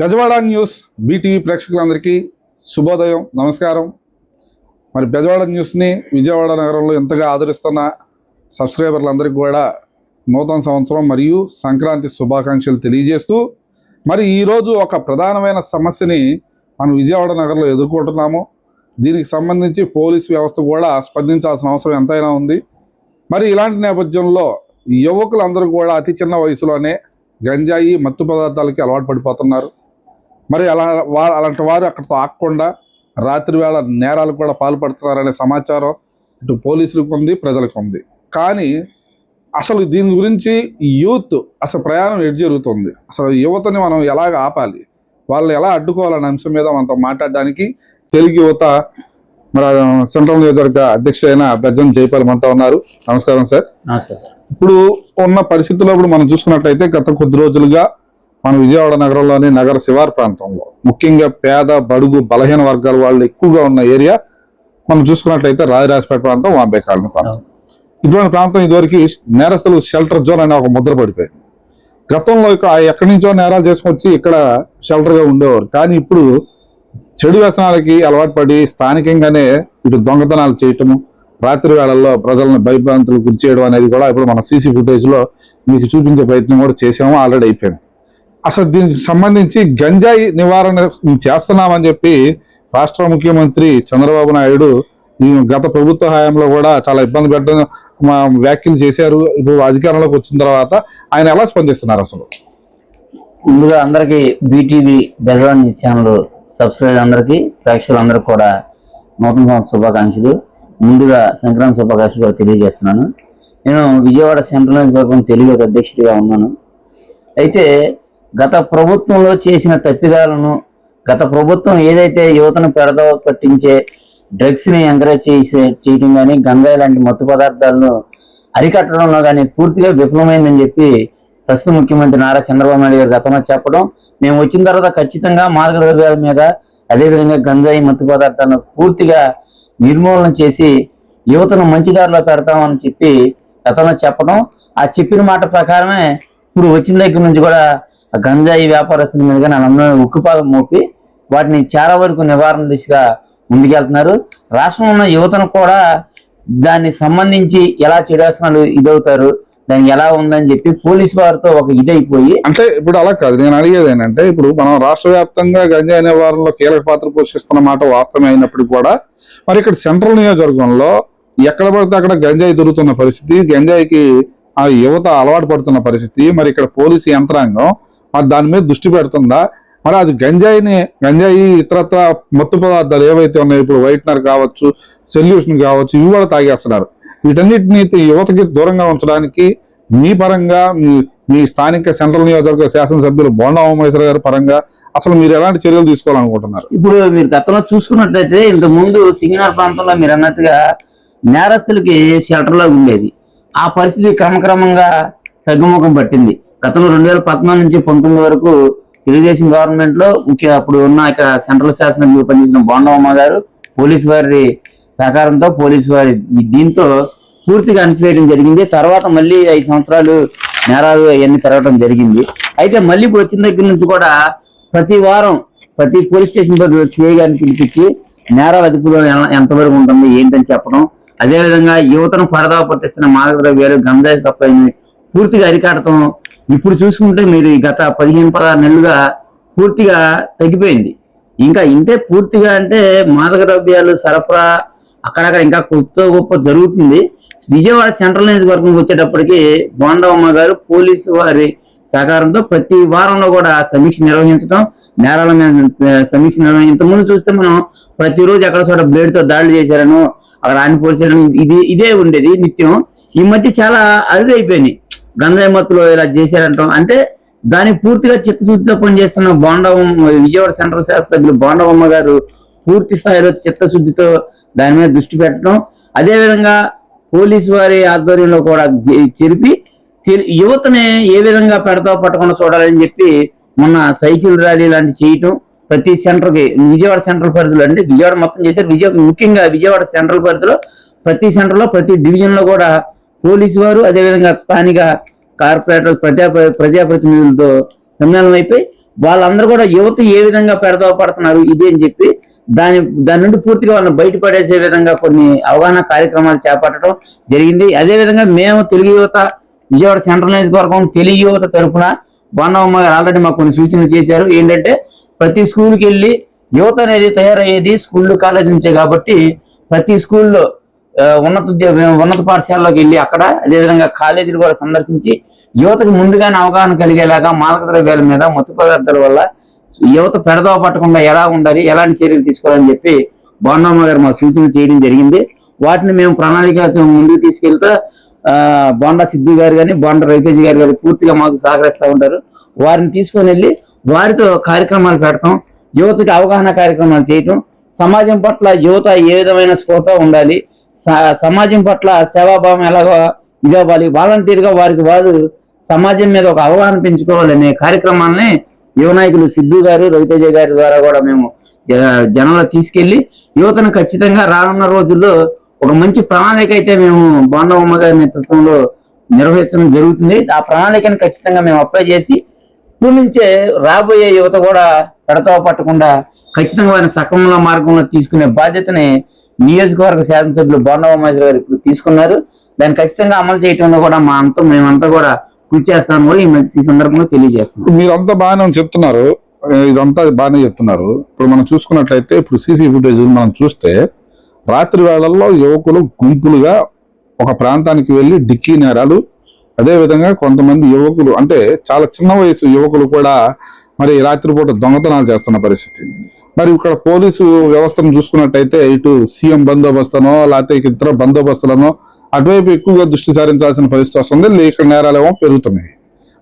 Bezawada news BTV ప్రేక్షకులందరికీ శుభోదయం నమస్కారం. మరి బెజవాడ న్యూస్ని విజయవాడ నగరంలో ఎంతగా ఆదరిస్తున్న సబ్స్క్రైబర్లందరికీ కూడా నూతన సంవత్సరం మరియు సంక్రాంతి శుభాకాంక్షలు తెలియజేస్తూ మరి ఈరోజు ఒక ప్రధానమైన సమస్యని మనం విజయవాడ నగరంలో ఎదుర్కొంటున్నాము. దీనికి సంబంధించి పోలీస్ వ్యవస్థ కూడా స్పందించాల్సిన అవసరం ఎంతైనా ఉంది. మరి ఇలాంటి నేపథ్యంలో యువకులందరూ కూడా అతి చిన్న వయసులోనే గంజాయి మత్తు పదార్థాలకి అలవాటు పడిపోతున్నారు. మరి అలా వా అలాంటి వారు అక్కడితో ఆగకుండా రాత్రి వేళ నేరాలకు కూడా పాల్పడుతున్నారనే సమాచారం ఇటు పోలీసులకు ఉంది ప్రజలకు ఉంది. కానీ అసలు దీని గురించి యూత్ అసలు ప్రయాణం ఎటు జరుగుతుంది? అసలు యువతని మనం ఎలాగ ఆపాలి? వాళ్ళని ఎలా అడ్డుకోవాలనే అంశం మీద మనతో మాట్లాడడానికి తెలుగు యువత మరి సెంట్రల్ నియోజకవర్గ అధ్యక్షుడు అయిన బెజ్జన్ జైపాల్ మనతో ఉన్నారు. నమస్కారం సార్. ఇప్పుడు ఉన్న పరిస్థితుల్లో ఇప్పుడు మనం చూసుకున్నట్టయితే గత కొద్ది రోజులుగా మన విజయవాడ నగరంలోని నగర శివారు ప్రాంతంలో. ముఖ్యంగా పేద బడుగు బలహీన వర్గాల వాళ్ళు ఎక్కువగా ఉన్న ఏరియా మనం చూసుకున్నట్లయితే రాజరాజపేట ప్రాంతం వాంబే కాలనీ ప్రాంతం. ఇటువంటి ప్రాంతం ఇదివరకు నేరస్తులు షెల్టర్ జోన్ అనే ఒక ముద్ర పడిపోయింది. గతంలో ఎక్కడి నుంచో నేరాలు చేసుకొచ్చి ఇక్కడ షెల్టర్గా ఉండేవారు. కానీ ఇప్పుడు చెడు వ్యసనాలకి అలవాటు పడి స్థానికంగానే ఇటు దొంగతనాలు చేయటము రాత్రి వేళల్లో ప్రజలను భయభ్రాంతులు గురి చేయడం అనేది కూడా ఇప్పుడు మన సీసీ ఫుటేజ్లో మీకు చూపించే ప్రయత్నం కూడా చేసాము ఆల్రెడీ అయిపోయింది. అసలు దీనికి సంబంధించి గంజాయి నివారణ మేము చేస్తున్నామని చెప్పి రాష్ట్ర ముఖ్యమంత్రి చంద్రబాబు నాయుడు గత ప్రభుత్వ హయాంలో కూడా చాలా ఇబ్బంది పెట్టడం మా వ్యాఖ్యలు చేశారు. ఇప్పుడు అధికారంలోకి వచ్చిన తర్వాత ఆయన ఎలా స్పందిస్తున్నారు అసలు? ముందుగా అందరికీ BTV Bezawada news channel subscribe అందరికీ ప్రేక్షకులందరికీ కూడా నూతన సంవత్సర శుభాకాంక్షలు. ముందుగా సంక్రాంతి శుభాకాంక్షలు కూడా తెలియజేస్తున్నాను. నేను విజయవాడ సెంట్రల్ నియోజకవర్గం తెలుగు అధ్యక్షుడిగా ఉన్నాను. అయితే గత ప్రభుత్వంలో చేసిన తప్పిదాలను గత ప్రభుత్వం ఏదైతే యువతను పెడద పట్టించే డ్రగ్స్ని ఎంకరేజ్ చేసే చేయడం కానీ గంజాయి లాంటి మత్తు పదార్థాలను అరికట్టడంలో కానీ పూర్తిగా విఫలమైందని చెప్పి ప్రస్తుత ముఖ్యమంత్రి నారా చంద్రబాబు నాయుడు గారు గతంలో చెప్పడం. మేము వచ్చిన తర్వాత ఖచ్చితంగా మాదక మీద అదేవిధంగా గంజాయి మత్తు పదార్థాలను పూర్తిగా నిర్మూలన చేసి యువతను మంచి దారిలో పెడతామని చెప్పి గతంలో చెప్పడం. ఆ చెప్పిన మాట ప్రకారమే ఇప్పుడు వచ్చిన దగ్గర నుంచి కూడా గంజాయి వ్యాపారస్తుల మీద కానీ వాళ్ళందరూ ఉక్కుపాదం మోపి వాటిని చాలా వరకు నివారణ దిశగా ముందుకెళ్తున్నారు. రాష్ట్రంలో ఉన్న యువతను కూడా దాన్ని సంబంధించి ఎలా చెడేస్తున్నాడు ఇదవుతారు దానికి ఎలా ఉందని చెప్పి పోలీస్ వారితో ఒక ఇదైపోయి అంటే ఇప్పుడు అలా కాదు. నేను అడిగేది ఏంటంటే ఇప్పుడు మనం రాష్ట్ర వ్యాప్తంగా గంజాయి నివారణలో కీలక పాత్ర పోషిస్తున్న మాట వాస్తవమే అయినప్పటికీ కూడా మరి ఇక్కడ సెంట్రల్ నియోజకవర్గంలో ఎక్కడ పడితే అక్కడ గంజాయి దొరుకుతున్న పరిస్థితి గంజాయికి ఆ యువత అలవాటు పడుతున్న పరిస్థితి మరి ఇక్కడ పోలీసు యంత్రాంగం మరి దాని మీద దృష్టి పెడుతుందా? మరి అది గంజాయిని గంజాయి ఇతరత్ర మత్తు పదార్థాలు ఏవైతే ఉన్నాయో ఇప్పుడు వైట్నర్ కావచ్చు సొల్యూషన్ కావచ్చు ఇవి కూడా తాగేస్తున్నారు. వీటన్నిటిని యువతకి దూరంగా ఉంచడానికి మీ పరంగా మీ మీ స్థానిక సెంట్రల్ నియోజకవర్గ శాసనసభ్యులు బోండా ఉమేశ్వర గారి పరంగా అసలు మీరు ఎలాంటి చర్యలు తీసుకోవాలనుకుంటున్నారు? ఇప్పుడు మీరు గతంలో చూసుకున్నట్లయితే ఇంత ముందు సింగనార్ ప్రాంతంలో మీరు అన్నట్టుగా నేరస్తులకి షెల్టర్లో ఉండేది. ఆ పరిస్థితి క్రమక్రమంగా తగ్గుముఖం పట్టింది. గతంలో రెండు వేల పద్నాలుగు నుంచి పంతొమ్మిది వరకు తెలుగుదేశం గవర్నమెంట్లో ముఖ్య అప్పుడు ఉన్న ఇక్కడ సెంట్రల్ శాసనసభ్యులు పనిచేసిన బోండమ్మ గారు పోలీసు వారి సహకారంతో పోలీసు వారి దీంతో పూర్తిగా అణిచివేయడం జరిగింది. తర్వాత మళ్ళీ ఐదు సంవత్సరాలు నేరాలు అవన్నీ పెరగడం జరిగింది. అయితే మళ్ళీ ఇప్పుడు వచ్చిన దగ్గర నుంచి కూడా ప్రతి వారం ప్రతి పోలీస్ స్టేషన్ పరిధిలో సిఐ గారిని పిలిపించి నేరాల అదుపులో ఎంతవరకు ఉంటుంది ఏంటని చెప్పడం. అదేవిధంగా యువతను పరదా పట్టిస్తున్న మాదక ద్రవ్యాలు గంజాయి సప్లైని పూర్తిగా అరికాడటం ఇప్పుడు చూసుకుంటే మీరు గత పదిహేను పదహారు నెలలుగా పూర్తిగా తగ్గిపోయింది. ఇంకా ఇంటే పూర్తిగా అంటే మాదక ద్రవ్యాలు సరఫరా అక్కడక్కడ ఇంకా కొత్త గొప్ప జరుగుతుంది. విజయవాడ సెంట్రల్ నియోజకవర్గం వచ్చేటప్పటికి బోండవమ్మ గారు పోలీసు వారి సహకారంతో ప్రతి వారంలో కూడా సమీక్ష నిర్వహించడం నేరాల మీద సమీక్ష నిర్వహించడం ఇంతకుముందు చూస్తే మనం ప్రతిరోజు ఎక్కడ చోట బ్లేడ్తో దాడులు చేశారను అక్కడ ఆని పోల్చారను ఇది ఇదే ఉండేది నిత్యం. ఈ మధ్య చాలా అరుదైపోయినాయి. గంజాయి మత్తులో ఇలా చేశారంటాం. అంటే దాన్ని పూర్తిగా చిత్తశుద్ధితో పనిచేస్తున్న బోండవమ్మ విజయవాడ సెంట్రల్ శాసనసభ్యులు బోండవమ్మ గారు పూర్తి స్థాయిలో చిత్తశుద్ధితో దాని మీద దృష్టి పెట్టడం. అదేవిధంగా పోలీసు వారి ఆధ్వర్యంలో కూడా చెరిపి యువతనే యువతని ఏ విధంగా పెడతా పట్టకుండా చూడాలని చెప్పి మొన్న సైకిల్ ర్యాలీ లాంటి చేయటం ప్రతి సెంటర్కి విజయవాడ సెంట్రల్ పరిధిలో అంటే విజయవాడ మొత్తం చేశారు. విజయ ముఖ్యంగా విజయవాడ సెంట్రల్ పరిధిలో ప్రతి సెంటర్లో ప్రతి డివిజన్లో కూడా పోలీసు వారు అదేవిధంగా స్థానిక కార్పొరేటర్ ప్రజా ప్రజాప్రతినిధులతో సమ్మేళనం అయిపోయి వాళ్ళందరూ కూడా యువత ఏ విధంగా పెడదావ పడుతున్నారు ఇది అని చెప్పి దాని దాని నుండి పూర్తిగా వాళ్ళని బయటపడేసే విధంగా కొన్ని అవగాహన కార్యక్రమాలు చేపట్టడం జరిగింది. అదే విధంగా మేము తెలుగు యువత విజయవాడ సెంట్రల్ నియోజకవర్గం తెలుగు యువత తరఫున బాణమ్మ గారు ఆల్రెడీ మాకు కొన్ని సూచనలు చేశారు. ఏంటంటే ప్రతి స్కూల్కి వెళ్ళి యువత అనేది తయారయ్యేది స్కూళ్ళు కాలేజ్ నుంచే కాబట్టి ప్రతి స్కూల్లో ఉన్నత ఉన్నత పాఠశాలలోకి వెళ్ళి అక్కడ అదేవిధంగా కాలేజీలు కూడా సందర్శించి యువతకు ముందుగానే అవగాహన కలిగేలాగా మాదక ద్రవ్యాల మీద మత్తు పదార్థాల వల్ల యువత పెడదవ పట్టకుండా ఎలా ఉండాలి ఎలాంటి చర్యలు తీసుకోవాలని చెప్పి బాండమ్మ గారు మాకు సూచన చేయడం జరిగింది. వాటిని మేము ప్రణాళిక ముందుకు తీసుకెళ్తా ఆ, బోండా సిద్ధు గారు కానీ బోండా రవితేజ్ గారు గారు పూర్తిగా మాకు సహకరిస్తూ ఉంటారు. వారిని తీసుకొని వెళ్ళి వారితో కార్యక్రమాలు పెడతాం యువతకి అవగాహన కార్యక్రమాలు చేయటం. సమాజం పట్ల యువత ఏ విధమైన స్ఫూర్త ఉండాలి సమాజం పట్ల సేవాభావం ఎలాగో ఇవ్వాలి వాలంటీర్గా వారికి వారు సమాజం మీద ఒక అవగాహన పెంచుకోవాలనే కార్యక్రమాలని యువనాయకులు సిద్ధు గారు రవితేజ గారి ద్వారా కూడా మేము జ- జనంలో తీసుకెళ్ళి యువతను ఖచ్చితంగా రానున్న రోజుల్లో ఒక మంచి ప్రణాళిక అయితే మేము బాండవమ్మ గారి నేతృత్వంలో నిర్వహించడం జరుగుతుంది. ఆ ప్రణాళికను ఖచ్చితంగా మేము అప్లై చేసి ఇప్పుడు నుంచే రాబోయే యువత కూడా పెడతావ పట్టకుండా ఖచ్చితంగా వారిని సక్రమంలో మార్గంలో తీసుకునే బాధ్యతని నియోజకవర్గ శాసనసభ్యులు బోండవమ్మేశ్వర గారు ఇప్పుడు తీసుకున్నారు. దాన్ని ఖచ్చితంగా అమలు చేయటంలో కూడా మా అంతా మేమంతా కూడా కృషి చేస్తామని కూడా ఈ సందర్భంగా తెలియజేస్తాం మీరంతా బాగానే చెప్తున్నారు. ఇదంతా బాగానే చెప్తున్నారు. ఇప్పుడు మనం చూసుకున్నట్లయితే ఇప్పుడు సీసీ ఫుటేజ్ మనం చూస్తే రాత్రి వేళల్లో యువకులు గుంపులుగా ఒక ప్రాంతానికి వెళ్ళి డిక్కీ నేరాలు అదే విధంగా కొంతమంది యువకులు అంటే చాలా చిన్న వయసు యువకులు కూడా మరి రాత్రిపూట దొంగతనాలు చేస్తున్న పరిస్థితి. మరి ఇక్కడ పోలీసు వ్యవస్థను చూసుకున్నట్టయితే ఇటు సీఎం బందోబస్తునో లేకపోతే ఇతర బందోబస్తులనో అటువైపు ఎక్కువగా దృష్టి సారించాల్సిన పరిస్థితి వస్తుంది. ఇక్కడ నేరాలు ఏమో పెరుగుతున్నాయి.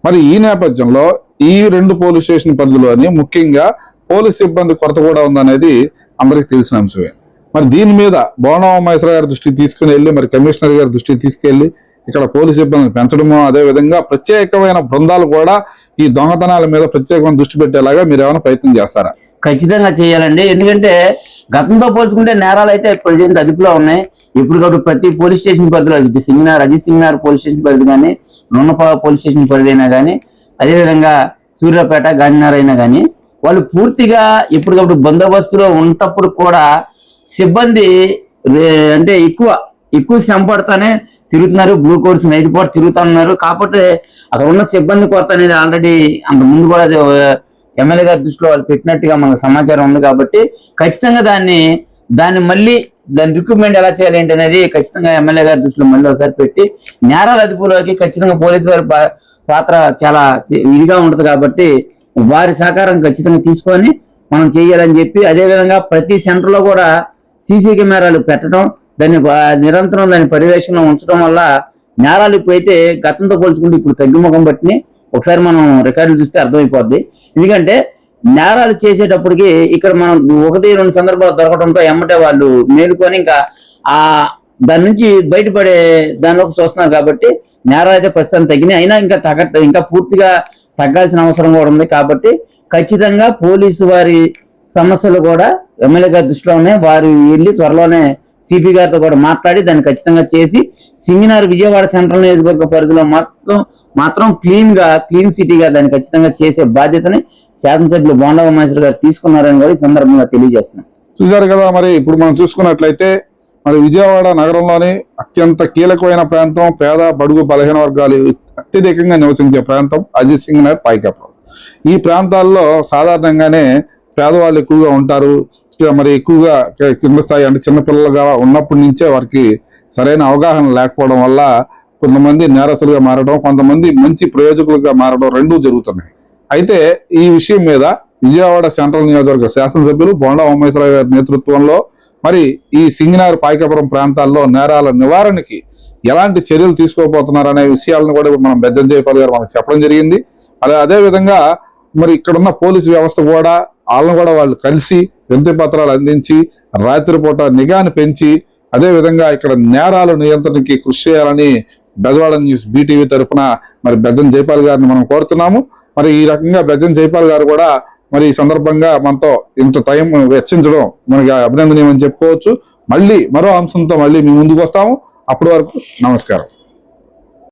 మరి ఈ నేపథ్యంలో ఈ రెండు పోలీస్ స్టేషన్ పరిధిలోని ముఖ్యంగా పోలీస్ సిబ్బంది కొరత కూడా ఉందనేది అందరికీ తెలిసిన అంశమే. మరి దీని మీద బోనం మహేశ్వర గారి దృష్టికి తీసుకుని వెళ్ళి మరి కమిషనర్ గారి దృష్టికి తీసుకెళ్ళి ఇక్కడ పోలీస్ సిబ్బందిని పెంచడము అదే విధంగా ప్రత్యేకమైన బృందాలు కూడా ఈ దొంగతనాల మీద ప్రత్యేకమైన దృష్టి పెట్టేలాగా మీరు ఏమైనా ప్రయత్నం చేస్తారా? ఖచ్చితంగా చేయాలండి. ఎందుకంటే గతంతో పోల్చుకుంటే నేరాలు అయితే ప్రజెంట్ అదుపులో ఉన్నాయి. ఇప్పుడు ప్రతి పోలీస్ స్టేషన్ పరిధిలో ఇటు సింగనార్ అజిత్ సింగనార్ పోలీస్ స్టేషన్ పరిధి కానీ రుణప పోలీస్ స్టేషన్ పరిధి అయినా కానీ అదేవిధంగా సూర్యాపేట గాంధీనగర్ అయినా కానీ వాళ్ళు పూర్తిగా ఎప్పటికప్పుడు బందోబస్తులో ఉన్నప్పుడు కూడా సిబ్బంది అంటే ఎక్కువ ఎక్కువ శ్రమ పడతానే తిరుగుతున్నారు బ్లూ కోర్స్ నైట్ పూట తిరుగుతున్నారు. కాబట్టి అక్కడ ఉన్న సిబ్బంది కొరత అనేది ఆల్రెడీ అంత ముందు కూడా అది, ఎమ్మెల్యే గారి దృష్టిలో వాళ్ళు పెట్టినట్టుగా మనకు సమాచారం ఉంది కాబట్టి ఖచ్చితంగా దాన్ని దాన్ని మళ్ళీ దాని రిక్రూట్మెంట్ ఎలా చేయాలి ఏంటి అనేది ఖచ్చితంగా ఎమ్మెల్యే గారి దృష్టిలో మళ్ళీ ఒకసారి పెట్టి నేరాల అదుపులోకి ఖచ్చితంగా పోలీసు వారి పాత్ర చాలా ఇదిగా ఉంటుంది కాబట్టి వారి సహకారం ఖచ్చితంగా తీసుకొని మనం చేయాలని చెప్పి అదే విధంగా ప్రతి సెంటర్లో కూడా సీసీ కెమెరాలు పెట్టడం దాన్ని నిరంతరం దాని పర్యవేక్షణలో ఉంచడం వల్ల నేరాలు ఇప్పుడైతే గతంతో పోల్చుకుంటే ఇప్పుడు తగ్గుముఖం బట్టి ఒకసారి మనం రికార్డులు చూస్తే అర్థమైపోద్ది. ఎందుకంటే నేరాలు చేసేటప్పటికి ఇక్కడ మనం ఒకటి రెండు సందర్భాలు దొరకడంతో ఎమ్మటే వాళ్ళు మేలుకొని ఇంకా ఆ దాని నుంచి బయటపడే దానిలోకి చూస్తున్నారు కాబట్టి నేరాలు అయితే ప్రస్తుతం తగ్గినాయి. అయినా ఇంకా తగ్గ ఇంకా పూర్తిగా తగ్గాల్సిన అవసరం కూడా ఉంది కాబట్టి ఖచ్చితంగా పోలీసు వారి సమస్యలు కూడా ఎమ్మెల్యే గారి దృష్టిలో ఉన్నాయి వారు వెళ్ళి త్వరలోనే సిపి గారితో కూడా మాట్లాడి దాన్ని ఖచ్చితంగా చేసి సింగినార్ విజయవాడ సెంట్రల్ నియోజకవర్గ పరిధిలో మాత్రం మాత్రం క్లీన్గా క్లీన్ సిటీగా దాన్ని ఖచ్చితంగా చేసే బాధ్యతని శాసనసభ్యులు బోండవ ఉమాశ్వర్ గారు తీసుకున్నారని కూడా ఈ సందర్భంగా తెలియజేస్తున్నాం. చూశారు కదా మరి ఇప్పుడు మనం చూసుకున్నట్లయితే మరి విజయవాడ నగరంలోని అత్యంత కీలకమైన ప్రాంతం పేద బడుగు బలహీన వర్గాలు అత్యధికంగా నివసించే ప్రాంతం అజిత్ సింగ్ నగర్ పాయికాపురం ఈ ప్రాంతాల్లో సాధారణంగానే పేదవాళ్ళు ఎక్కువగా ఉంటారు. మరి ఎక్కువగా కింద స్థాయి అంటే చిన్నపిల్లలుగా ఉన్నప్పటి నుంచే వారికి సరైన అవగాహన లేకపోవడం వల్ల కొంతమంది నేరస్తులుగా మారడం కొంతమంది మంచి ప్రయోజకులుగా మారడం రెండూ జరుగుతున్నాయి. అయితే ఈ విషయం మీద విజయవాడ సెంట్రల్ నియోజకవర్గ శాసనసభ్యులు బొండా ఉమేశ్వరరావు గారి నేతృత్వంలో మరి ఈ సింగినారు పాయకపురం ప్రాంతాల్లో నేరాల నివారణకి ఎలాంటి చర్యలు తీసుకోబోతున్నారు అనే విషయాలను కూడా మనం బెజ్జం జయపాల్ గారు మనకు చెప్పడం జరిగింది. అదే అదే విధంగా మరి ఇక్కడున్న పోలీసు వ్యవస్థ కూడా వాళ్ళని కూడా వాళ్ళు కలిసి వినతి పత్రాలు అందించి రాత్రిపూట నిఘాను పెంచి అదే విధంగా ఇక్కడ నేరాల నియంత్రణకి కృషి చేయాలని బెజవాడ న్యూస్ బీటీవీ తరఫున మరి బెజ్జం జైపాల్ గారిని మనం కోరుతున్నాము. మరి ఈ రకంగా బెజ్జం జైపాల్ గారు కూడా మరి ఈ సందర్భంగా మనతో ఇంత టైం వెచ్చించడం మనకి అభినందనీయమని చెప్పుకోవచ్చు. మళ్ళీ మరో అంశంతో మళ్ళీ మీ ముందుకు వస్తాము. అప్పటి వరకు నమస్కారం.